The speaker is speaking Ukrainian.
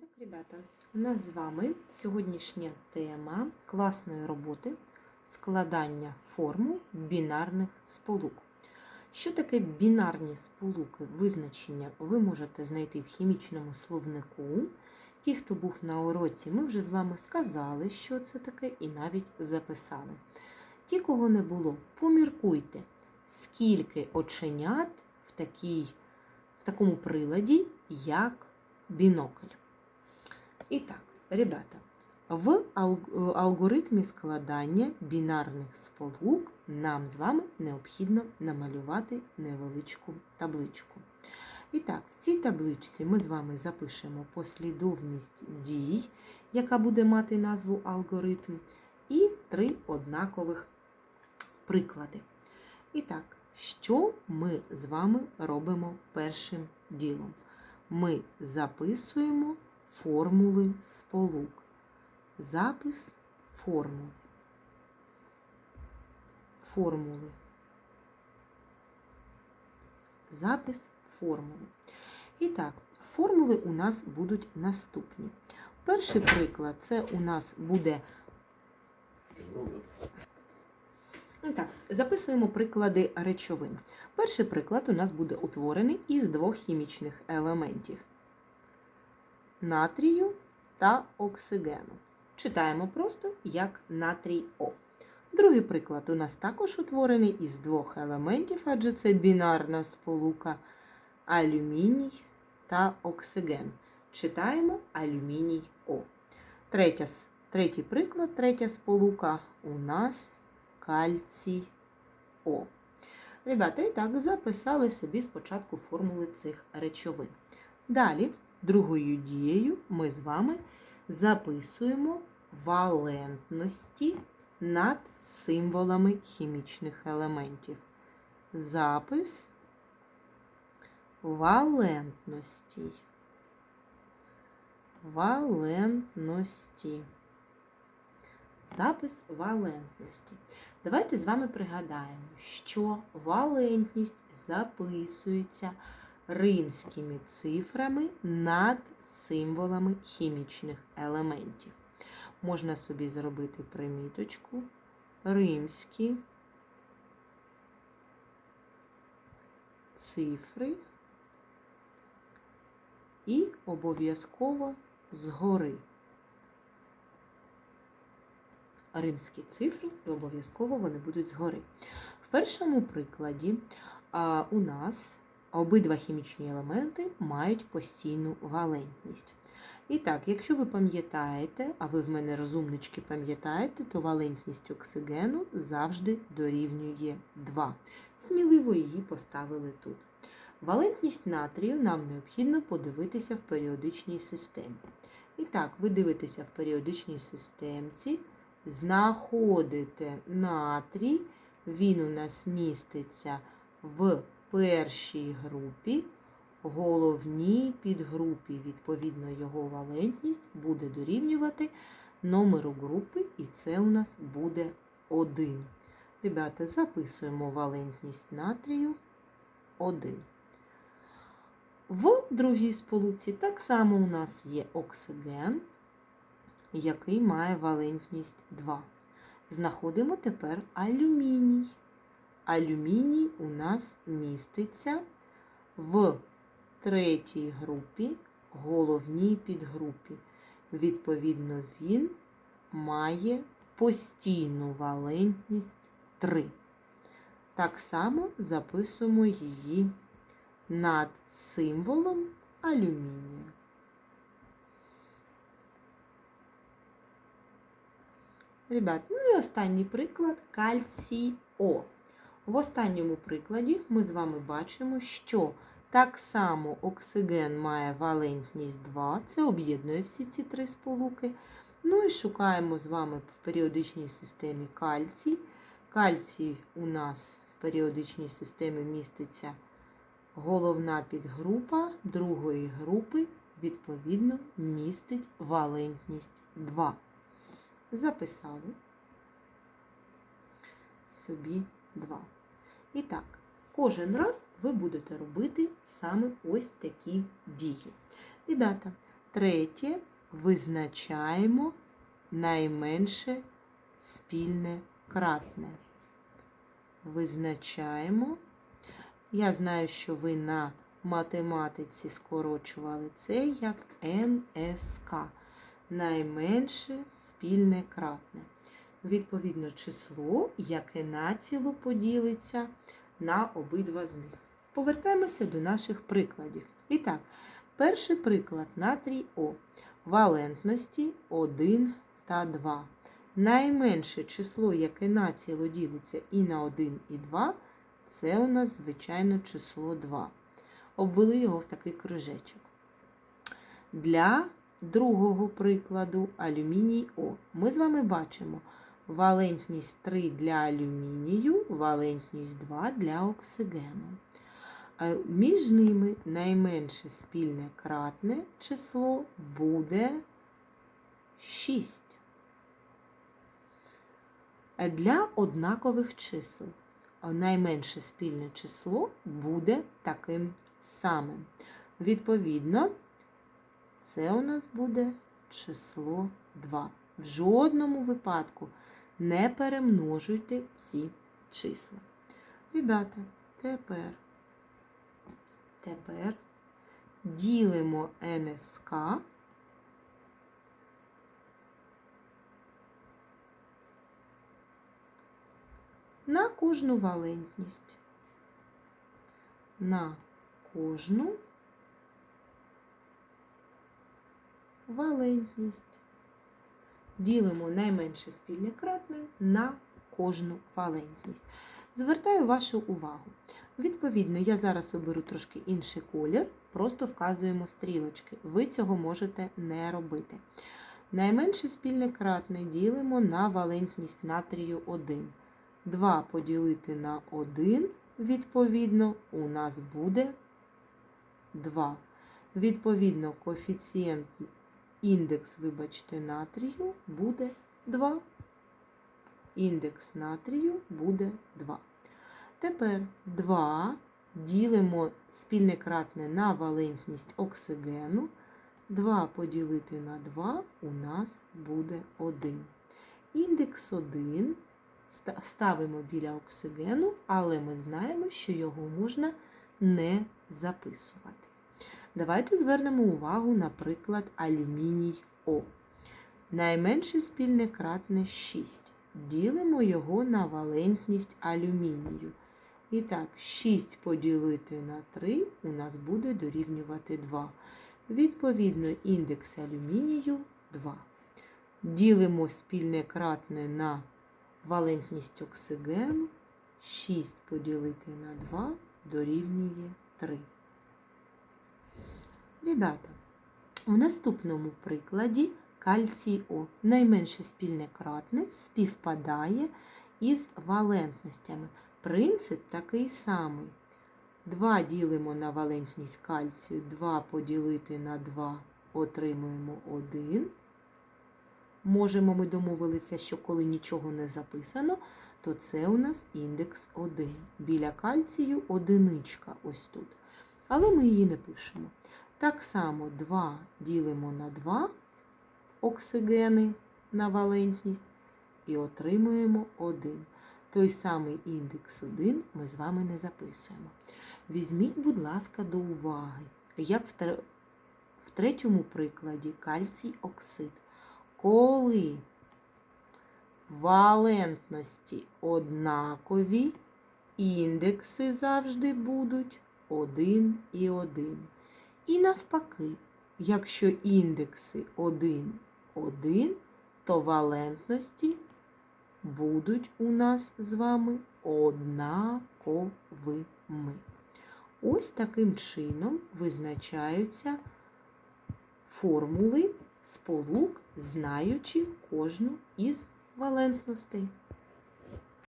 Так, ребята, у нас з вами сьогоднішня тема класної роботи складання формул бінарних сполук. Що таке бінарні сполуки? Визначення ви можете знайти в хімічному словнику. Ті, хто був на уроці, ми вже з вами сказали, що це таке, і навіть записали. Ті, кого не було, поміркуйте, скільки оченят в, такій, в такому приладі, як бінокль. І так, ребята, в алгоритмі складання бінарних сполук нам з вами необхідно намалювати невеличку табличку. І так, в цій табличці ми з вами запишемо послідовність дій, яка буде мати назву алгоритм, і три однакових приклади. І так, що ми з вами робимо першим ділом? Ми записуємо формули сполук. Запис формул. Формули. Запис формули. І так, формули у нас будуть наступні. Перший приклад це у нас буде. Ну так, записуємо приклади речовин. Перший приклад у нас буде утворений із двох хімічних елементів натрію та оксигену. Читаємо просто як натрій О. Другий приклад у нас також утворений із двох елементів, адже це бінарна сполука алюміній та оксиген. Читаємо алюміній О. Третя, третій приклад, третя сполука у нас кальцій О. Ребята, і так записали собі спочатку формули цих речовин. Далі, другою дією, ми з вами записуємо валентності над символами хімічних елементів. Запис валентності. Валентності. Запис валентності. Давайте з вами пригадаємо, що валентність записується римськими цифрами над символами хімічних елементів. Можна собі зробити приміточку римські цифри і обов'язково згори. Римські цифри, і обов'язково вони будуть згори. В першому прикладі а, у нас обидва хімічні елементи мають постійну валентність. І так, якщо ви пам'ятаєте, а ви в мене розумнички пам'ятаєте, то валентність оксигену завжди дорівнює 2. Сміливо її поставили тут. Валентність натрію нам необхідно подивитися в періодичній системі. І так, ви дивитеся в періодичній системці, знаходите натрій, він у нас міститься в першій групі, головній підгрупі, відповідно, його валентність буде дорівнювати номеру групи, і це у нас буде 1. Ребята, записуємо валентність натрію 1. В другій сполуці так само у нас є оксиген, який має валентність 2. Знаходимо тепер алюміній. Алюміній у нас міститься в третій групі, головній підгрупі. Відповідно, він має постійну валентність 3. Так само записуємо її над символом алюмінія. Ребят, ну і останній приклад кальцій О. В останньому прикладі ми з вами бачимо, що так само оксиген має валентність 2, це об'єднує всі ці три сполуки. Ну і шукаємо з вами в періодичній системі кальцій. Кальцій у нас в періодичній системі міститься головна підгрупа другої групи, відповідно, містить валентність 2. Записали собі 2. І так, кожен раз ви будете робити саме ось такі дії. Ребята, Третє визначаємо найменше спільне кратне. Визначаємо. Я знаю, що ви на математиці скорочували це як НСК. Найменше спільне кратне. Відповідно, число, яке націло поділиться на обидва з них. Повертаємося до наших прикладів. І так, перший приклад натрій О. Валентності 1 та 2. Найменше число, яке націло ділиться і на 1, і 2, це у нас, звичайно, число 2. Обвели його в такий кружечок. Для другого прикладу алюміній О. Ми з вами бачимо валентність 3 для алюмінію, валентність 2 для оксигену. Е, Між ними найменше спільне кратне число буде 6. Е, Для однакових чисел е, найменше спільне число буде таким самим. Відповідно, це у нас буде число 2. В жодному випадку не перемножуйте ці числа. Ребята, тепер, тепер ділимо НСК на кожну валентність. На кожну валентність. Ділимо найменше спільне кратне на кожну валентність. Звертаю вашу увагу. Відповідно, я зараз оберу трошки інший колір, просто вказуємо стрілочки. Ви цього можете не робити. Найменше спільне кратне ділимо на валентність натрію 1. 2 поділити на 1, відповідно, у нас буде 2. Відповідно, коефіцієнт індекс, вибачте, натрію буде 2. Індекс натрію буде 2. Тепер 2 ділимо спільне кратне на валентність оксигену. 2 поділити на 2 у нас буде 1. Індекс 1 ставимо біля оксигену, але ми знаємо, що його можна не записувати. Давайте звернемо увагу, наприклад, алюміній О. Найменше спільне кратне 6. Ділимо його на валентність алюмінію. І так, 6 поділити на 3 у нас буде дорівнювати 2. Відповідно, індекс алюмінію 2. Ділимо спільне кратне на валентність оксигену. 6 поділити на 2 дорівнює 3. Ребята, у наступному прикладі кальцій О найменше спільне кратне співпадає із валентностями. Принцип такий самий. 2 ділимо на валентність кальцію, 2 поділити на 2 отримуємо 1. Можемо ми домовилися, що коли нічого не записано, то це у нас індекс 1. Біля кальцію одиничка ось тут. Але ми її не пишемо. Так само 2 ділимо на 2 оксигени на валентність і отримуємо 1. Той самий індекс 1 ми з вами не записуємо. Візьміть, будь ласка, до уваги, як в третьому прикладі кальцій оксид. Коли валентності однакові, індекси завжди будуть 1 і 1. І навпаки, якщо індекси 1, 1, то валентності будуть у нас з вами однаковими. Ось таким чином визначаються формули сполук, знаючи кожну із валентностей.